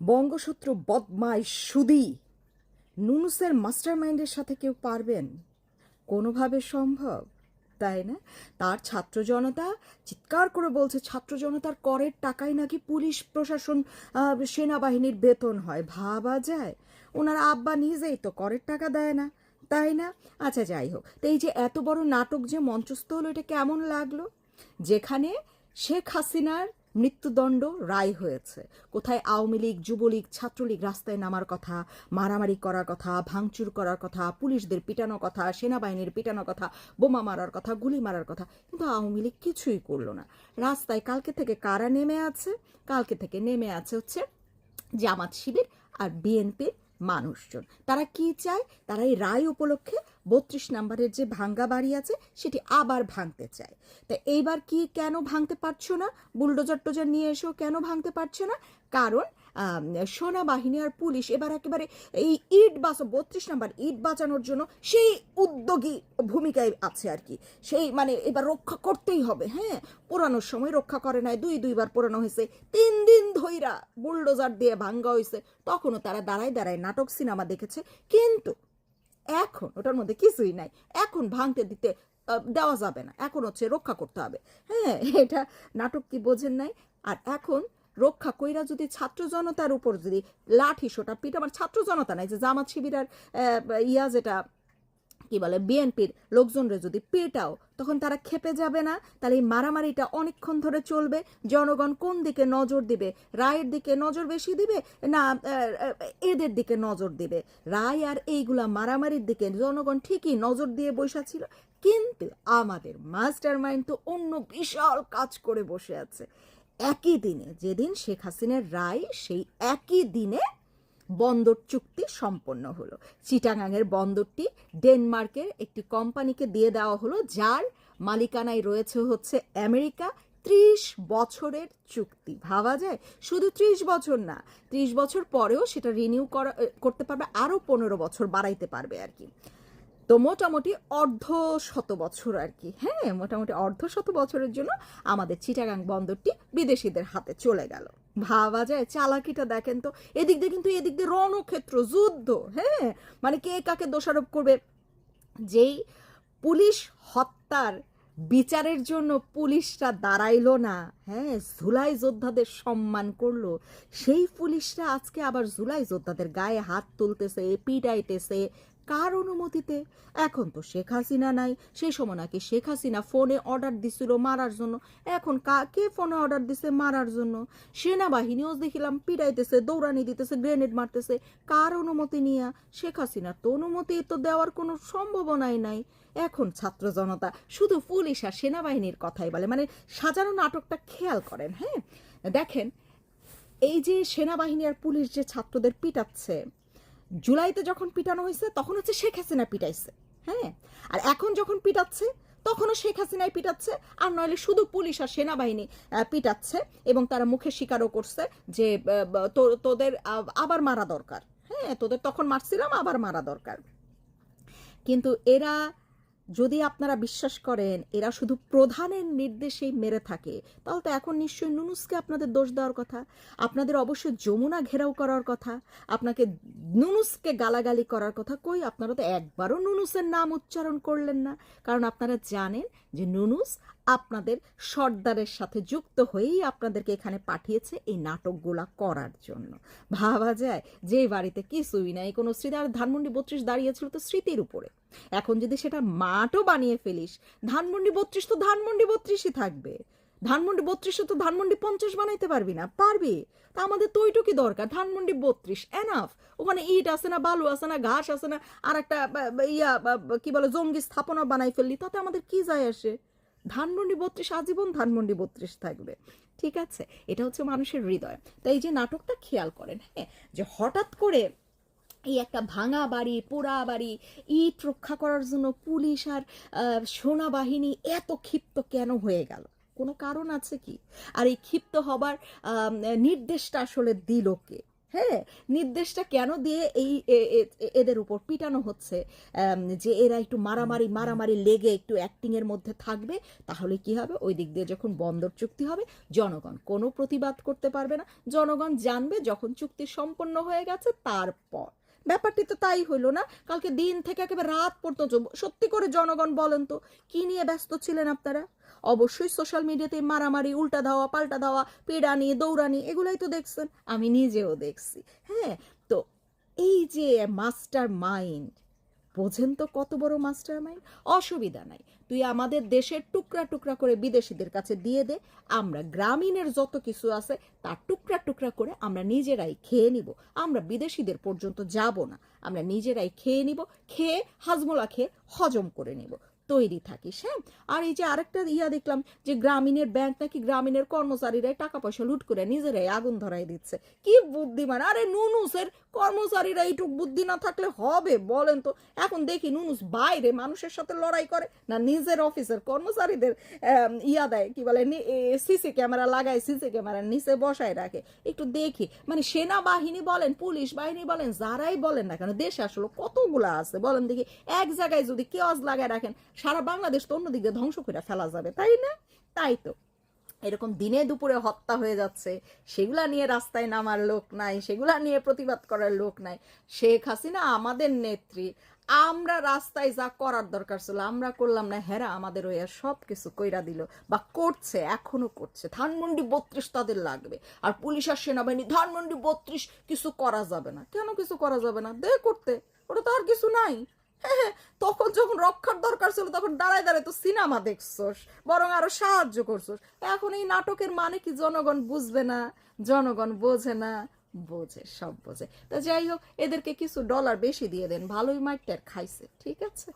বঙ্গসূত্র বদমাই সুদি। নুনুসের মাস্টার মাইন্ডের সাথে কেউ পারবেন? কোনোভাবে সম্ভব, তাই না? তার ছাত্র জনতা চিৎকার করে বলছে, ছাত্র জনতার করের টাকায় নাকি পুলিশ, প্রশাসন সেনাবাহিনীর বেতন হয়? ভাবা যায়। ওনার আব্বা নিজেই তো করের টাকা দেয় না, তাই না? আচ্ছা যাই হোক। তো এই যে এত বড় নাটক যে মঞ্চস্থ হলো, এটা কেমন লাগল? যেখানে শেখ হাসিনার মৃত্যুদণ্ড রায় হয়েছে। কোথায় আওয়ামী লীগ, যুবলীগ, ছাত্রলীগ রাস্তায় নামার কথা, মারামারি করার কথা, ভাঙচুর করার কথা, পুলিশদের পিটানো কথা, সেনাবাহিনীর পিটানো কথা, বোমা মারার কথা, গুলি মারার কথা, কিন্তু আওয়ামী লীগ কিছুই করল না। রাস্তায় কালকে থেকে কারা নেমে আছে? কালকে থেকে নেমে আছে হচ্ছে জামাত শিবির আর বিএনপির মানুষজন। তারা কি চায়? তারা এই রায় উপলক্ষে বত্রিশ নম্বরের যে ভাঙ্গা বাড়ি আছে, সেটি আবার ভাঙতে চায়। তা এইবার কি কেন ভাঙতে পারছ না? বুলডোজার টোজার নিয়ে এসেও কেন ভাঙতে পারছ না? কারণ সেনাবাহিনী আর পুলিশ এবার একেবারে এই ইট বাঁচ বত্রিশ নাম্বার ইট বাঁচানোর জন্য সেই উদ্যোগী ভূমিকায় আছে আর কি। সেই মানে এবার রক্ষা করতেই হবে হ্যাঁ? পোড়ানোর সময় রক্ষা করে নাই, দুই দুইবার পোড়ানো হয়েছে। তিন দিন ধইরা বুলডোজার দিয়ে ভাঙ্গা হয়েছে তখনও তারা দাঁড়ায় দাঁড়ায় নাটক, সিনেমা দেখেছে। কিন্তু এখন ওটার মধ্যে কিছুই নাই। এখন ভাঙতে দিতে দেওয়া যাবে না। এখন হচ্ছে রক্ষা করতে হবে। হ্যাঁ এটা নাটক কি বোঝেন নাই? আর এখন রক্ষা কইরা যদি ছাত্র জনতার উপর যদি লাঠি সোটা পিঠ আমার ছাত্র জনতা নাই যে জামাত শিবিরার ইয়া যেটা, কি বলে, বিএনপির লোকজনরে যদি পেটাও, তখন তারা খেপে যাবে না? তাহলে এই মারামারিটা অনেকক্ষণ ধরে চলবে। জনগণ কোন দিকে নজর দিবে? রায়ের দিকে নজর বেশি দিবে? না এদের দিকে নজর দিবে? রায় আর এইগুলা মারামারির দিকে জনগণ ঠিকই নজর দিয়ে বসা ছিল, কিন্তু আমাদের মাস্টার মাইন্ড তো অন্য বিশাল কাজ করে বসে আছে। একই দিনে, যেদিন শেখ হাসিনার রায়, সেই একই দিনে বন্দর চুক্তি সম্পন্ন হলো। চিটাগাংয়ের বন্দরটি ডেনমার্কের একটি কোম্পানিকে দিয়ে দেওয়া হলো, যার মালিকানায় রয়েছে হচ্ছে আমেরিকা। ত্রিশ বছরের চুক্তি, ভাবা যায়? শুধু ত্রিশ বছর না, ত্রিশ বছর পরেও সেটা রিনিউ করা করতে পারবে, আরও পনেরো বছর বাড়াইতে পারবে আর কি। তো মোটামুটি অর্ধ শত বছর আর কি। হ্যাঁ মোটামুটি অর্ধ শত বছরের জন্য আমাদের চিটাগাং বন্দরটি বিদেশিদের হাতে চলে গেল। ভাবা যায়, চালাকিটা দেখেন তো, এদিক দিয়ে কিন্তু এদিক দিয়ে রণক্ষেত্র, যুদ্ধ হ্যাঁ? মানে কে কাকে দোষারোপ করবে? যেই পুলিশ হত্যার বিচারের জন্য পুলিশরা দাঁড়াইলো না। হ্যাঁ জুলাই যোদ্ধাদের সম্মান করল। সেই পুলিশরা আজকে আবার জুলাই যোদ্ধাদের গায়ে হাত তুলতেছে, পিটাইতেছে। কার অনুমতিতে? এখন তো শেখ হাসিনা নাই। সেই সময় নাকি শেখ হাসিনা ফোনে অর্ডার দিছিল মারার জন্য। এখন কাকে ফোনে অর্ডার দিছে মারার জন্য? সেনাবাহিনীও দেখিলাম পিটাইতেছে, দৌড়ানি দিতেছে, গ্রেনেড মারতেছে। কার অনুমতি নিয়া? শেখ হাসিনার তো অনুমতি তো দেওয়ার কোনো সম্ভাবনাই নাই। এখন ছাত্র জনতা শুধু পুলিশ আর সেনাবাহিনীর কথাই বলে মানে সাজানো নাটকটা খেয়াল করেন হ্যাঁ? দেখেন, এই যে সেনাবাহিনী আর পুলিশ যে ছাত্রদের পিটাচ্ছে, জুলাইতে যখন পিটানো হয়েছে, তখন হচ্ছে শেখ হাসিনা পিটাইছে হ্যাঁ? আর এখন যখন পিটাচ্ছে, তখনও শেখ হাসিনাই পিটাচ্ছে, আর নইলে শুধু পুলিশ আর সেনাবাহিনী পিটাচ্ছে এবং তারা মুখে স্বীকারও করছে যে তোদের আবার মারা দরকার হ্যাঁ? তোদের তখন মারছিলাম, আবার মারা দরকার। কিন্তু এরা যদি আপনারা বিশ্বাস করেন এরা শুধু প্রধানের নির্দেশেই মেরে থাকে, তাহলে তো এখন নিশ্চয়ই নুনুসকে আপনাদের দোষ দেওয়ার কথা। আপনাদের অবশ্যই যমুনা ঘেরাও করার কথা, আপনাকে নুনুসকে গালাগালি করার কথা। কই, আপনারা তো একবারও নুনুসের নাম উচ্চারণ করলেন না। কারণ আপনারা জানেন যে নুনুস আপনাদের সর্দারের সাথে যুক্ত হয়েই আপনাদেরকে এখানে পাঠিয়েছে এই নাটকগুলা করার জন্য। ভাবা যায়, যে বাড়িতে কিছুই নাই, কোনো স্মৃতি আর ধানমন্ডি বত্রিশ দাঁড়িয়েছিল তো স্মৃতির উপরে। এখন যদি সেটা মাঠও বানিয়ে ফেলিস, ধানমন্ডি বত্রিশ তো ধানমন্ডি বত্রিশই থাকবে। ধানমন্ডি বত্রিশে তো ধানমন্ডি পঞ্চাশ বানাইতে পারবি না, পারবি? তা আমাদের তো ওইটুকি দরকার, ধানমন্ডি বত্রিশ এনাফ ওখানে ইট আছে না, বালু আছে না, ঘাস আছে না আর একটা ইয়া কি বলে, জঙ্গি স্থাপনা বানাই ফেললি, তাতে আমাদের কি যায় আসে? ধানমন্ডি বত্রিশ আজীবন ধানমন্ডি বত্রিশ থাকবে। ঠিক আছে? এটা হচ্ছে মানুষের হৃদয়। তাই যে নাটকটা খেয়াল করেন হ্যাঁ? যে হঠাৎ করে এই একটা ভাঙা বাড়ি পোড়া বাড়ি ইট রক্ষা করার জন্য পুলিশ আর আহ, সেনাবাহিনী এত ক্ষিপ্ত কেন হয়ে গেল? কোনো কারণ আছে কি? আর এই ক্ষিপ্ত হবার নির্দেশটা আসলে দিল কে? হ্যাঁ নির্দেশটা কেন দিয়ে এই এদের উপর পিটানো হচ্ছে? যে এরা একটু মারামারি মারামারি লেগে একটু অ্যাক্টিং এর মধ্যে থাকবে তাহলে কি হবে? ওই দিক দিয়ে যখন বন্দর চুক্তি হবে জনগণ কোনো প্রতিবাদ করতে পারবে না। জনগণ জানবে যখন চুক্তি সম্পন্ন হয়ে গেছে তারপর। ব্যাপারটি তো তাই হইল না। কালকে দিন থেকে একেবারে রাত পর্যন্ত সত্যি করে জনগণ বলেন তো কি নিয়ে ব্যস্ত ছিলেন আপনারা? অবশ্যই সোশ্যাল মিডিয়াতে মারামারি, উল্টা ধাওয়া, পাল্টা ধাওয়া, পেড়ানি, দৌড়ানি, এগুলাই তো দেখছেন। আমি নিজেও দেখছি হ্যাঁ? তো এই যে মাস্টার মাইন্ড বোঝেন তো কত বড় মাস্টার মাইন্ড অসুবিধা নাই। তুই আমাদের দেশের টুকরা টুকরা করে বিদেশিদের কাছে দিয়ে দে, আমরা গ্রামীণের যত কিছু আছে, তার টুকরা টুকরা করে আমরা নিজেরাই খেয়ে নিব। আমরা বিদেশিদের পর্যন্ত যাব না। আমরা নিজেরাই খেয়ে নিব, খেয়ে হাজমোলা খেয়ে হজম করে নিব। তৈরি থাকিস হ্যাঁ? আর এই যে আরেকটা ইয়া দেখলাম যে গ্রামীণের ব্যাংক নাকি গ্রামীণের কর্মচারীরাই টাকা পয়সা লুট করে নিজেরাই আগুন ধরাই দিচ্ছে। কি বুদ্ধিমান! আরে নুনুসের কর্মচারীরা এইটুক বুদ্ধি না থাকলে হবে, বলেন তো। এখন দেখি নুনুস বাইরে মানুষের সাথে লড়াই করে না নিজের অফিসের কর্মচারীদের ইয়া দেয়, কি বলে সিসি ক্যামেরা লাগায়, সিসি ক্যামেরার নিচে বসায় রাখে। একটু দেখি। মানে সেনাবাহিনী বলেন, পুলিশ বাহিনী বলেন, যারাই বলেন না কেন, দেশে আসলে কতগুলা আছে? বলেন দেখি, এক জায়গায় যদি কেওয়াজ লাগায় রাখেন সারা বাংলাদেশ তো অন্যদিকে ধ্বংস করে ফেলা যাবে, তাই না? তাই তো। এরকম দিনে দুপুরে হত্যা হয়ে যাচ্ছে, সেগুলা নিয়ে রাস্তায় নামার লোক নাই, সেগুলা নিয়ে প্রতিবাদ করার লোক নাই। শেখ হাসিনা আমাদের নেত্রী, আমরা রাস্তায় যা করার দরকার ছিল, আমরা করলাম না, হেরা আমাদের ওই সব কিছু কইরা দিল বা করছে, এখনও করছে। ধানমন্ডি বত্রিশ তাদের লাগবে, আর পুলিশ আর সেনাবাহিনী, ধানমন্ডি বত্রিশ কিছু করা যাবে না। কেন কিছু করা যাবে না? দে করতে, ওটা তো আর কিছু নাই। তখন যখন রক্ষার দরকার ছিল, তখন দাঁড়ায় দাঁড়ায় তো সিনেমা দেখছোস, বরং আরও সাহায্য করছোস। এখন এই নাটকের মানে কি জনগণ বুঝবে না, জনগণ বোঝে না, বোঝে, সব বোঝে। তা যাই হোক, এদেরকে কিছু ডলার বেশি দিয়ে দেন, ভালোই মাইটার খাইছে, ঠিক আছে?